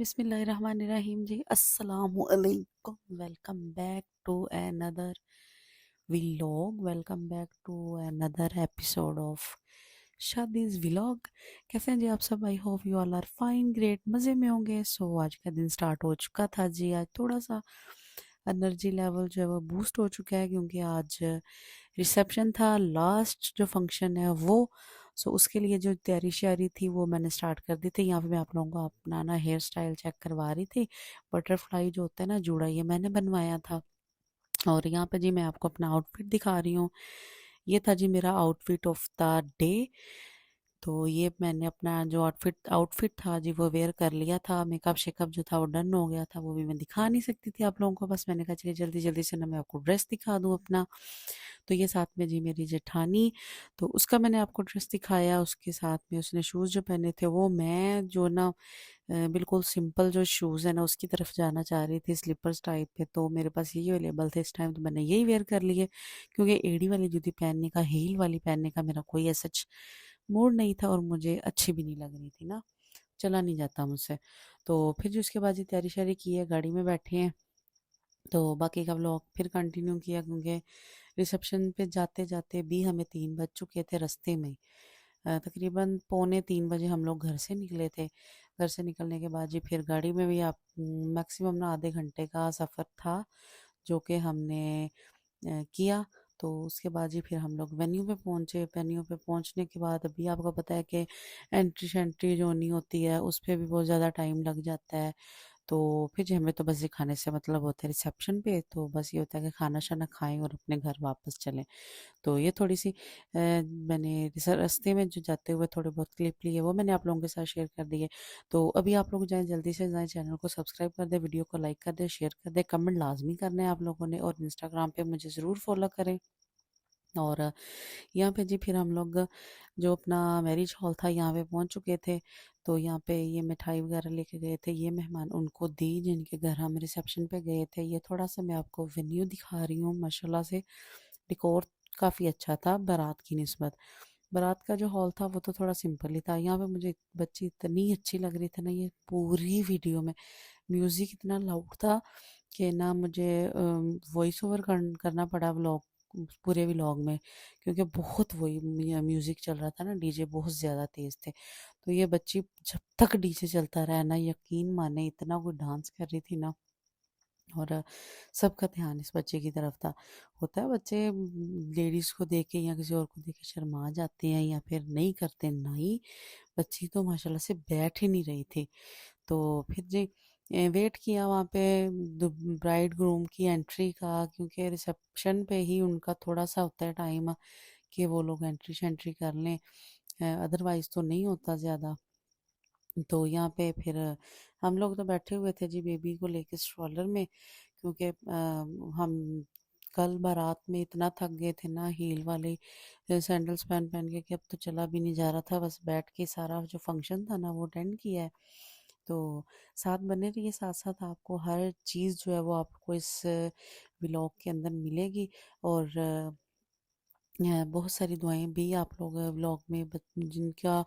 बिस्मिल्लाहिर्रहमानिर्रहीम जी। अस्सलामुअलैकुम। Welcome back to another vlog. Welcome back to another episode of शादीज vlog. कैसे हैं जी आप सब? I hope you all are fine great. मज़े में होंगे। सो so, आज का दिन स्टार्ट हो चुका था जी। आज थोड़ा सा एनर्जी लेवल जो है वो बूस्ट हो चुका है क्योंकि आज रिसेप्शन था। लास्ट जो फ़ंक्शन है वो सो उसके लिए जो तैयारी श्यारी थी, वो मैंने स्टार्ट कर दी थी। यहाँ पे मैं आप लोगों को अपना ना हेयर स्टाइल चेक करवा रही थी। बटरफ्लाई जो होता है ना, जुड़ा ये मैंने बनवाया था। और यहाँ पे जी मैं आपको अपना आउटफिट दिखा रही हूँ। ये था जी मेरा आउटफिट ऑफ़ द डे तो ये मैंने अपना जो आउटफिट आउटफिट था जी, वो वेयर कर लिया था। मेकअप शेकअप जो था, वो डन हो गया था। वो भी मैं दिखा नहीं सकती थी आप लोगों को। बस मैंने कहा, चलिए जल्दी जल्दी से ना मैं आपको ड्रेस दिखा दूँ अपना। तो ये साथ में जी मेरी जेठानी तो उसका मैंने आपको ड्रेस दिखाया, उसके साथ में उसने शूज़ जो पहने थे वो मैं जो ना बिल्कुल सिंपल जो शूज़ है ना उसकी तरफ़ जाना चाह रही थी स्लीपर्स टाइप पे तो मेरे पास यही अवेलेबल थे इस टाइम तो मैंने यही वेयर कर लिए, क्योंकि एड़ी वाली जूती पहनने का हील वाली पहनने का मेरा कोई ऐसा मूड नहीं था और मुझे अच्छी भी नहीं लग रही थी ना, चला नहीं जाता मुझसे। तो फिर जो उसके बाद ही तैयारी शारी की है, गाड़ी में बैठे हैं तो बाकी का व्लॉग फिर कंटिन्यू किया, क्योंकि रिसेप्शन पे जाते जाते भी हमें तीन बज चुके थे रास्ते में। तकरीबन पौने तीन बजे हम लोग घर से निकले थे। घर से निकलने के बाद जी फिर गाड़ी में भी आप, मैक्सिमम ना आधे घंटे का सफ़र था, जो कि हमने किया। तो उसके बाद जी फिर हम लोग वेन्यू पे पहुँचे। वेन्यू पे पहुँचने के बाद अभी आपको पता है कि एंट्री शेंट्री जो नहीं होती है, उस पर भी बहुत ज़्यादा टाइम लग जाता है। तो फिर जी हमें तो बस ये खाने से मतलब होता है रिसेप्शन पे तो बस ये होता है कि खाना शाना खाएँ और अपने घर वापस चलें। तो ये थोड़ी सी आ, मैंने रास्ते में जो जाते हुए थोड़े बहुत क्लिप लिए वो मैंने आप लोगों के साथ शेयर कर दिए। तो अभी आप लोग जाएँ जल्दी से जाएँ चैनल को सब्सक्राइब कर दें वीडियो को लाइक कर दें शेयर कर दें कमेंट लाजमी करना है आप लोगों ने और इंस्टाग्राम पर मुझे ज़रूर फॉलो करें। और यहाँ पे जी फिर हम लोग जो अपना मैरिज हॉल था, यहाँ पे पहुँच चुके थे। तो यहाँ पे ये मिठाई वगैरह लेके गए थे, ये मेहमान उनको दी जिनके घर हम रिसेप्शन पे गए थे। ये थोड़ा सा मैं आपको वेन्यू दिखा रही हूँ, माशाल्लाह से। डिकोर काफ़ी अच्छा था, बारात की नस्बत। बारात का जो हॉल था, वो तो थोड़ा सिंपल ही था। यहाँ पे मुझे बच्ची इतनी अच्छी लग रही थी ना ये पूरी वीडियो में। म्यूज़िक इतना लाउड था कि ना मुझे वॉइस ओवर करना पड़ा व्लॉग पूरे व्लॉग में, क्योंकि बहुत वही म्यूज़िक चल रहा था ना, डीजे बहुत ज़्यादा तेज़ थे। तो ये बच्ची जब तक डीजे चलता रहा ना, यकीन माने इतना वो डांस कर रही थी ना, और सबका ध्यान इस बच्चे की तरफ़ था। होता है बच्चे लेडीज़ को देख के या किसी और को देख के शर्मा जाते हैं या फिर नहीं करते, नहीं, बच्ची तो माशाल्लाह से बैठ ही नहीं रही थी। तो फिर जी वेट किया वहाँ पे ब्राइड ग्रूम की एंट्री का, क्योंकि रिसेप्शन पे ही उनका थोड़ा सा होता है टाइम कि वो लोग एंट्री शेंट्री कर लें। अदरवाइज़ तो नहीं होता ज़्यादा। तो यहाँ पे फिर हम लोग तो बैठे हुए थे जी बेबी को लेके स्ट्रॉलर में, क्योंकि हम कल बारात में इतना थक गए थे ना हील वाले सैंडल्स पहन पहन के कि अब तो चला भी नहीं जा रहा था, बस बैठ के सारा जो फ़ंक्शन था ना वो अटेंड किया है। तो साथ बने रहिए साथ साथ आपको हर चीज़ जो है वो आपको इस ब्लॉग के अंदर मिलेगी और बहुत सारी दुआएँ भी आप लोग व्लॉग में जिनका,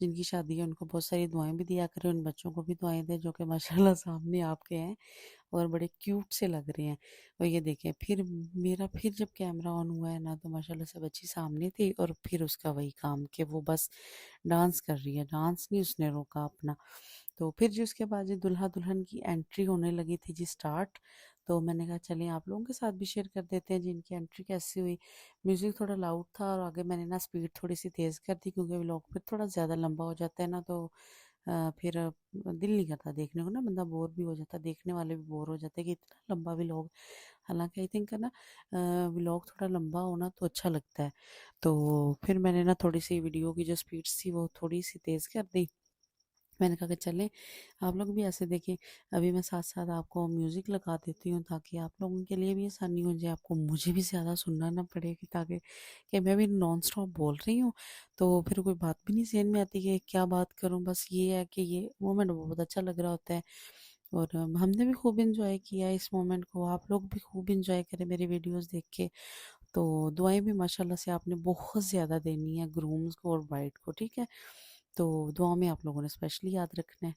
जिनकी शादी है, उनको बहुत सारी दुआएँ भी दिया करें, उन बच्चों को भी दुआएँ दें, जो कि माशाल्लाह सामने आपके हैं और बड़े क्यूट से लग रहे हैं। और ये देखें, फिर मेरा फिर जब कैमरा ऑन हुआ है ना तो माशाल्लाह से बच्ची सामने थी और फिर उसका वही काम कि वो बस डांस कर रही है, डांस नहीं उसने रोका अपना। तो फिर जी उसके बाद जी दुल्हा दुल्हन की एंट्री होने लगी थी जी स्टार्ट तो मैंने कहा चलिए आप लोगों के साथ भी शेयर कर देते हैं जिनकी एंट्री कैसी हुई। म्यूज़िक थोड़ा लाउड था और आगे मैंने ना स्पीड थोड़ी सी तेज़ कर दी क्योंकि व्लॉग फिर थोड़ा ज़्यादा लंबा हो जाता है ना तो फिर दिल नहीं करता देखने को ना, बंदा बोर भी हो जाता देखने वाले भी बोर हो जाते कि इतना लंबा व्लॉग हालाँकि आई थिंक ना व्लॉग थोड़ा लंबा होना तो अच्छा लगता है। तो फिर मैंने ना थोड़ी सी वीडियो की जो स्पीड्स थी वो थोड़ी सी तेज़ कर दी। मैंने कहा कि चलें, आप लोग भी ऐसे देखें अभी मैं साथ साथ आपको म्यूज़िक लगा देती हूँ ताकि आप लोगों के लिए भी आसानी हो जाए, आपको मुझे भी ज़्यादा सुनना ना पड़े कि ताकि, कि मैं भी नॉन स्टॉप बोल रही हूँ। तो फिर कोई बात भी नहीं सहन में आती कि क्या बात करूँ, बस ये है कि ये मोमेंट बहुत अच्छा लग रहा होता है। और हमने भी खूब इंजॉय किया इस मोमेंट को, आप लोग भी खूब इंजॉय करें मेरी वीडियोस देख के। तो दुआएँ भी माशाल्लाह से आपने बहुत ज़्यादा देनी है ग्रूम्स को और वाइट को, ठीक है? तो दुआ में आप लोगों ने स्पेशली याद रखना है।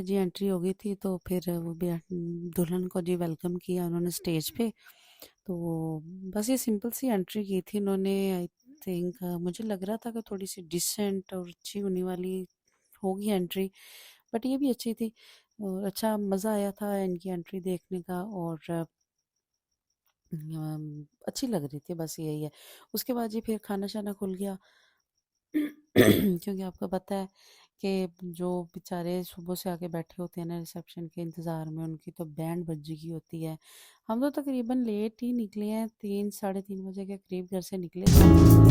पे जी एंट्री हो गई थी तो फिर वो भी दुल्हन को जी वेलकम किया उन्होंने स्टेज पे। तो बस ये सिंपल सी एंट्री की थी इन्होंने आई थिंक, मुझे लग रहा था कि थोड़ी सी डिसेंट और अच्छी होने वाली होगी एंट्री, बट ये भी अच्छी थी। और अच्छा मज़ा आया था इनकी एंट्री देखने का और अच्छी लग रही थी, बस यही है। उसके बाद जी फिर खाना शाना खुल गया। क्योंकि आपको पता है कि जो बेचारे सुबह से आके बैठे होते हैं ना रिसेप्शन के इंतज़ार में, उनकी तो बैंड बज की होती है। हम तो तकरीबन लेट ही निकले हैं, तीन, साढ़े तीन बजे के करीब घर से निकले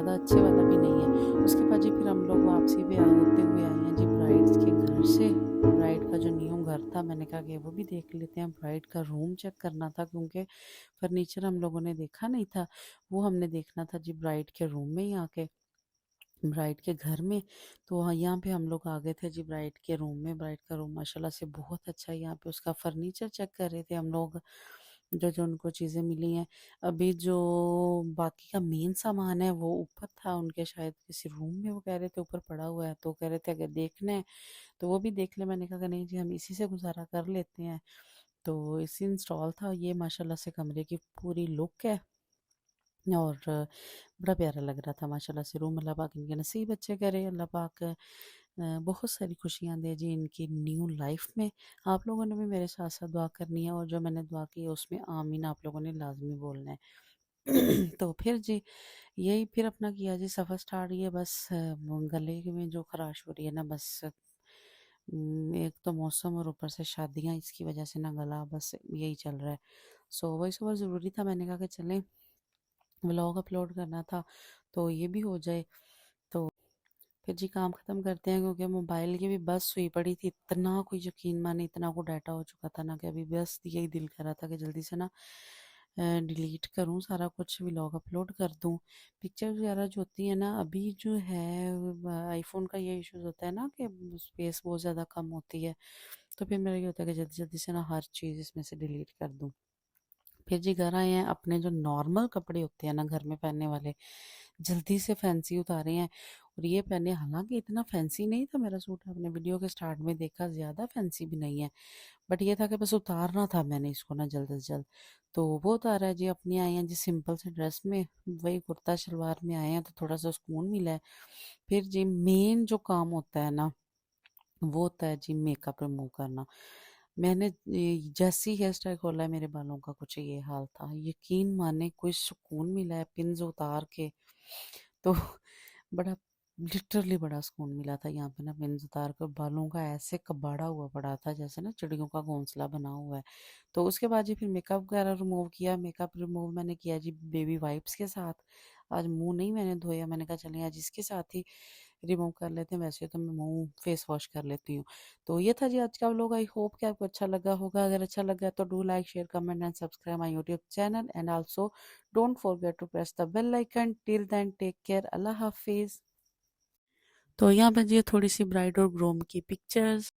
ज़्यादा अच्छे वाला भी नहीं है। उसके बाद जी फिर हम लोग वापसी पे आ होते हुए आए हैं जी ब्राइड्स के घर से। ब्राइड का जो न्यू घर था, मैंने कहा कि वो भी देख लेते हैं। ब्राइड का रूम चेक करना था क्योंकि फर्नीचर हम लोगों ने देखा नहीं था। वो हमने देखना था जी ब्राइड के रूम में ही आके, ब्राइड के घर में। तो हाँ यहाँ पे हम लोग आ गए थे जी ब्राइड के रूम में। ब्राइड का रूम माशाल्लाह से बहुत अच्छा है। यहाँ पे उसका फर्नीचर चेक कर रहे थे हम लोग। जो जो उनको चीज़ें मिली हैं। अभी जो बाकी का मेन सामान है वो ऊपर था, उनके शायद किसी रूम में वो कह रहे थे, ऊपर पड़ा हुआ है तो कह रहे थे, अगर देखना है तो वो भी देख ले। मैंने कहा नहीं जी, हम इसी से गुजारा कर लेते हैं। तो इसी इंस्टॉल था, ये माशाल्लाह से कमरे की पूरी लुक है। और बड़ा प्यारा लग रहा था, माशाल्लाह से। रूम अल्लाह पाक इनके नसीब अच्छे करे, अल्लाह पाक बहुत सारी खुशियाँ दे जी इनकी न्यू लाइफ में। आप लोगों ने भी मेरे साथ साथ दुआ करनी है और जो मैंने दुआ की है उसमें आमीन आप लोगों ने लाजमी बोलना है। तो फिर जी, यही फिर अपना किया जी, सफ़र स्टार्ट ये बस गले में जो खराश हो रही है ना, बस एक तो मौसम और ऊपर से शादियाँ, इसकी वजह से ना गला, बस यही चल रहा है। सो वॉइस ओवर ज़रूरी था, मैंने कहा कि चलें, व्लॉग अपलोड करना था तो ये भी हो जाए तो फिर जी काम ख़त्म करते हैं क्योंकि मोबाइल की भी बस हुई पड़ी थी। इतना कोई यकीन माने, इतना को डाटा हो चुका था ना कि अभी बस यही दिल कर रहा था कि जल्दी से ना डिलीट करूँ, सारा कुछ व्लॉग अपलोड कर दूँ। पिक्चर वगैरह जो होती है ना, अभी जो है आईफोन का ये इश्यूज़ होता है ना कि स्पेस बहुत ज़्यादा कम होती है। तो फिर मेरा ये होता है कि जल्दी जल्दी से ना हर चीज़ इसमें से डिलीट कर दूँ। फिर जी घर आए हैं, अपने जो नॉर्मल कपड़े होते हैं ना, घर में पहनने वाले, जल्दी से फैंसी उतारे हैं। ये पहने हालाँकि इतना फैंसी नहीं था मेरा सूट, आपने वीडियो के स्टार्ट में देखा ज़्यादा फैंसी भी नहीं है। बट ये था कि बस उतारना था मैंने इसको ना जल्द से जल्द। तो वो उतारा है जी, अपनी आए हैं जी सिंपल से ड्रेस में, वही कुर्ता शलवार में आए हैं तो थोड़ा सा सुकून मिला है। फिर जी मेन जो काम होता है ना, वो होता है जी मेकअप रिमूव करना। मैंने जैसी हेयर स्टाइल खोला है मेरे बालों का कुछ ये हाल था। यकीन माने कोई सुकून मिला है पिन्स उतार के। तो बड़ा लिटरली बड़ा सुकून मिला था यहाँ पे ना पिन्स उतार कर बालों का ऐसे कबाड़ा हुआ पड़ा था, जैसे ना चिड़ियों का घोंसला बना हुआ है। तो उसके बाद जी फिर मेकअप वगैरह रिमूव किया। मेकअप रिमूव मैंने किया जी बेबी वाइप्स के साथ। आज मुँह नहीं मैंने धोया, मैंने कहा चले आज इसके साथ ही रिमूव कर लेते हैं। वैसे तो मैं मुँह फेस वॉश कर लेती हूँ। तो ये था जी आज का व्लॉग आई होप कि आपको अच्छा लगा होगा। अगर अच्छा लगा तो do like share comment and subscribe my YouTube channel and also don't forget to press the bell icon till then take care अल्लाह हाफिज। तो यहाँ पर जी थोड़ी सी ब्राइड और ग्रोम की पिक्चर्स